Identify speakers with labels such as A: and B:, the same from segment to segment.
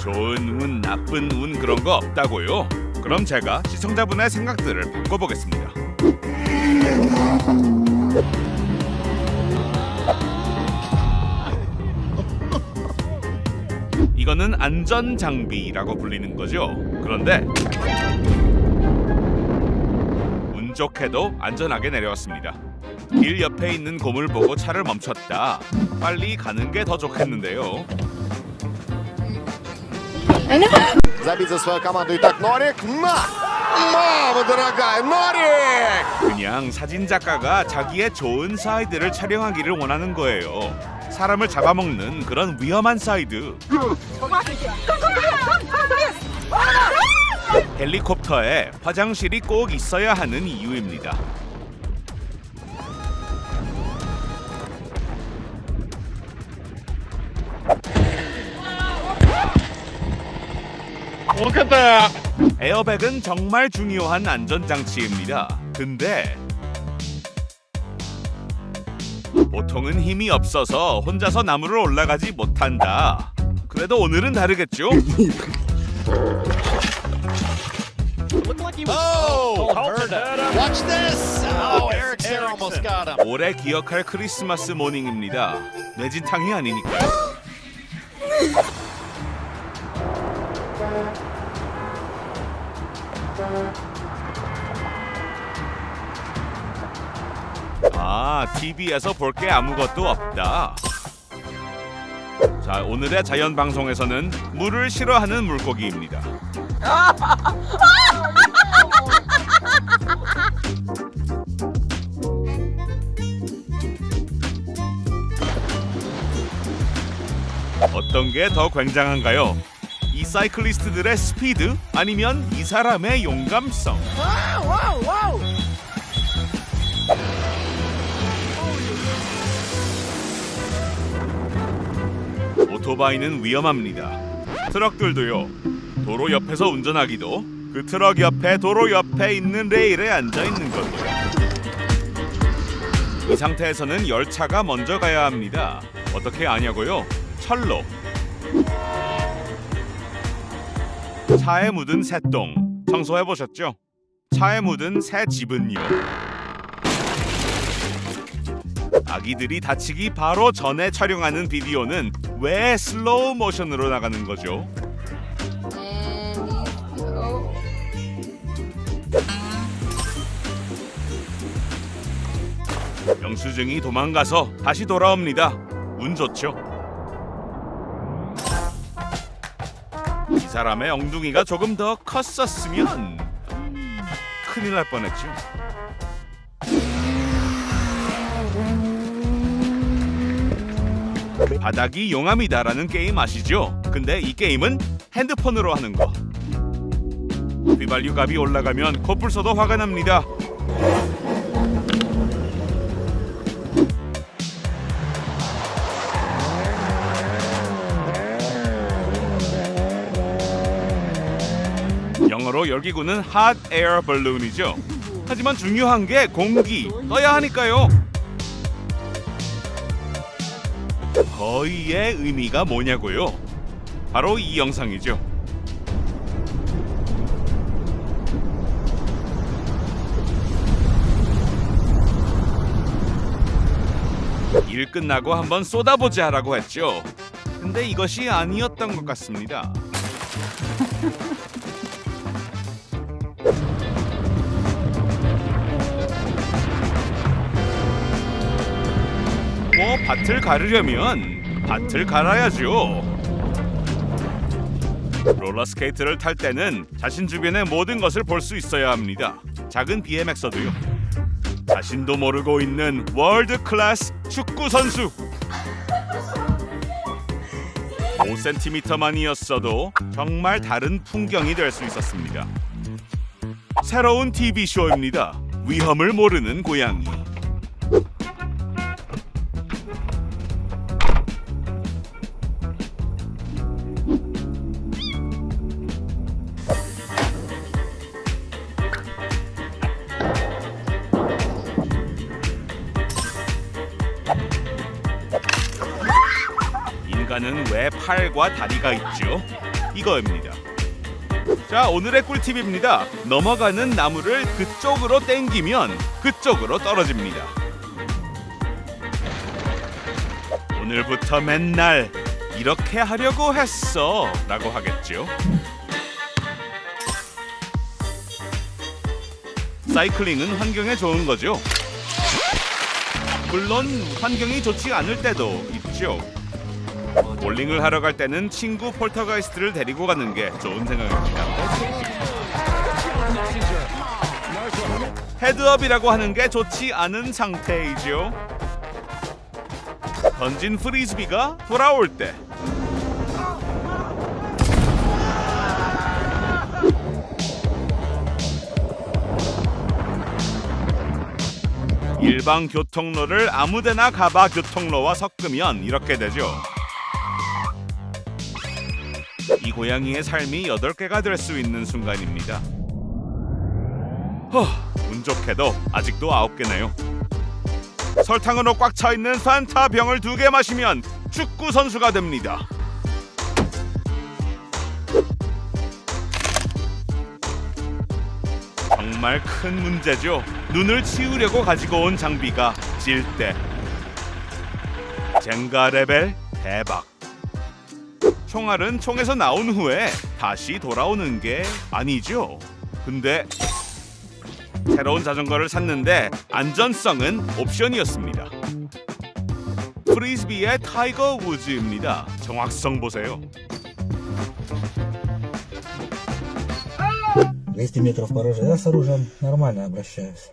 A: 좋은 운, 나쁜 운 그런 거 없다고요? 그럼 제가 시청자분의 생각들을 바꿔보겠습니다. 이거는 안전 장비라고 불리는 거죠. 그런데 운 좋게도 안전하게 내려왔습니다. 길 옆에 있는 곰을 보고 차를 멈췄다. 빨리 가는 게 더 좋겠는데요.
B: Забить за свою команду. Итак, Норик на! Мама дорогая, Норик!
A: 그냥 사진 작가가 자기의 좋은 사이드를 촬영하기를 원하는 거예요. 사람을 잡아먹는 그런 위험한 사이드. 헬리콥터에 화장실이 꼭 있어야 하는 이유입니다. 에어백은 정말 중요한 안전장치입니다. 근데 보통은 힘이 없어서 혼자서 나무를 올라가지 못한다. 그래도 오늘은 다르겠죠?
B: Oh! Watch this! Oh, Erickson almost got him.
A: 올해 기억할 크리스마스 모닝입니다. 뇌진탕이 아니니까요. 아, TV에서 볼 게 아무것도 없다. 자, 오늘의 자연 방송에서는 물을 싫어하는 물고기입니다. 어떤 게 더 굉장한가요? 이 사이클리스트들의 스피드 아니면 이 사람의 용감성? 오토바이는 위험합니다. 트럭들도요. 도로 옆에서 운전하기도 그 트럭 옆에 도로 옆에 있는 레일에 앉아 있는 것도. 이 상태에서는 열차가 먼저 가야 합니다. 어떻게 아냐고요? 철로. 차에 묻은 새똥 청소해 보셨죠? 차에 묻은 새 집은요. 아기들이 다치기 바로 전에 촬영하는 비디오는 왜 슬로우 모션으로 나가는 거죠? 영수증이 도망가서 다시 돌아옵니다. 운 좋죠? 이 사람의 엉덩이가 조금 더 컸었으면 음, 큰일 날 뻔했죠. 바닥이 용암이다라는 게임 아시죠? 근데 이 게임은 핸드폰으로 하는 거. 휘발유 값이 올라가면 코뿔 소도 화가 납니다. 영어로 열기구는 hot air balloon이죠. 하지만 중요한 게 공기 떠야 하니까요. 거의의 의미가 뭐냐고요? 바로 이 영상이죠. 일 끝나고 한번 쏟아보자라고 했죠. 근데 이것이 아니었던 것 같습니다. 뭐 밭을 가르려면 밭을 갈아야죠. 롤러스케이트를 탈 때는 자신 주변의 모든 것을 볼 수 있어야 합니다. 작은 BMX도요. 자신도 모르고 있는 월드 클래스 축구 선수. 5cm만이었어도 정말 다른 풍경이 될 수 있었습니다. 새로운 TV 쇼입니다. 위험을 모르는 고양이. 인간은 왜 팔과 다리가 있죠? 이거입니다. 자 오늘의 꿀팁입니다. 넘어가는 나무를 그쪽으로 당기면 그쪽으로 떨어집니다. 오늘부터 맨날 이렇게 하려고 했어 라고 하겠죠. 사이클링은 환경에 좋은 거죠. 물론 환경이 좋지 않을 때도 있죠. 볼링을 하러 갈 때는 친구 폴터가이스트를 데리고 가는 게 좋은 생각입니다. 헤드업이라고 하는 게 좋지 않은 상태이죠. 던진 프리즈비가 돌아올 때 일반 교통로를 아무데나 가봐 교통로와 섞으면 이렇게 되죠. 이 고양이의 삶이 8개가 될 수 있는 순간입니다. 허, 운 좋게도 아직도 9개네요. 설탕으로 꽉 차 있는 판타 병을 두 개 마시면 축구 선수가 됩니다. 정말 큰 문제죠. 눈을 치우려고 가지고 온 장비가 질 때. 젠가 레벨 대박. 총알은 총에서 나온 후에 다시 돌아오는 게 아니죠. 근데 새로운 자전거를 샀는데 안전성은 옵션이었습니다. 프리즈비의 타이거 우즈입니다. 정확성 보세요.
C: 200 метров по оружию. Я с оружием нормально обращаюсь.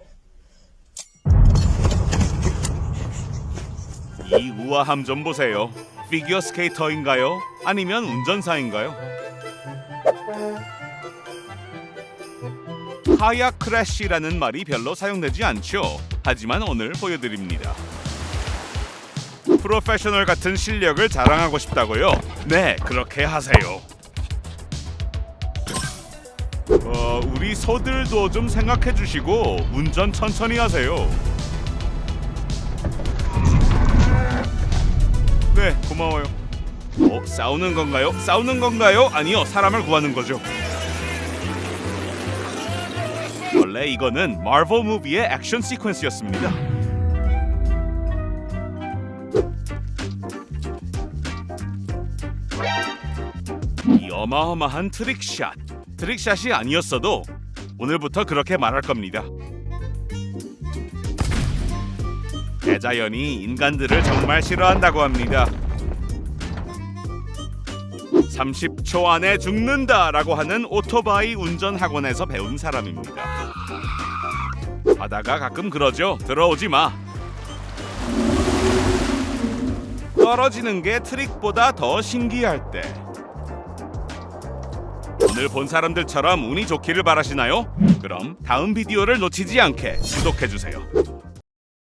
A: 이 우아함 좀 보세요. 피겨 스케이터인가요? 아니면 운전사인가요? 하야 크래쉬라는 말이 별로 사용되지 않죠. 하지만 오늘 보여드립니다. 프로페셔널 같은 실력을 자랑하고 싶다고요? 네, 그렇게 하세요. 어, 우리 소들도 좀 생각해 주시고 운전 천천히 하세요. 네, 고마워요. 어, 싸우는 건가요? 싸우는 건가요? 아니요, 사람을 구하는 거죠. 원래 이거는 마블 무비의 액션 시퀀스였습니다. 이 어마어마한 트릭샷. 트릭샷이 아니었어도 오늘부터 그렇게 말할 겁니다. 대자연이 인간들을 정말 싫어한다고 합니다. 30초 안에 죽는다라고 하는 오토바이 운전 학원에서 배운 사람입니다. 바다가 가끔 그러죠. 들어오지 마. 떨어지는 게 트릭보다 더 신기할 때. 오늘 본 사람들처럼 운이 좋기를 바라시나요? 그럼 다음 비디오를 놓치지 않게 구독해 주세요.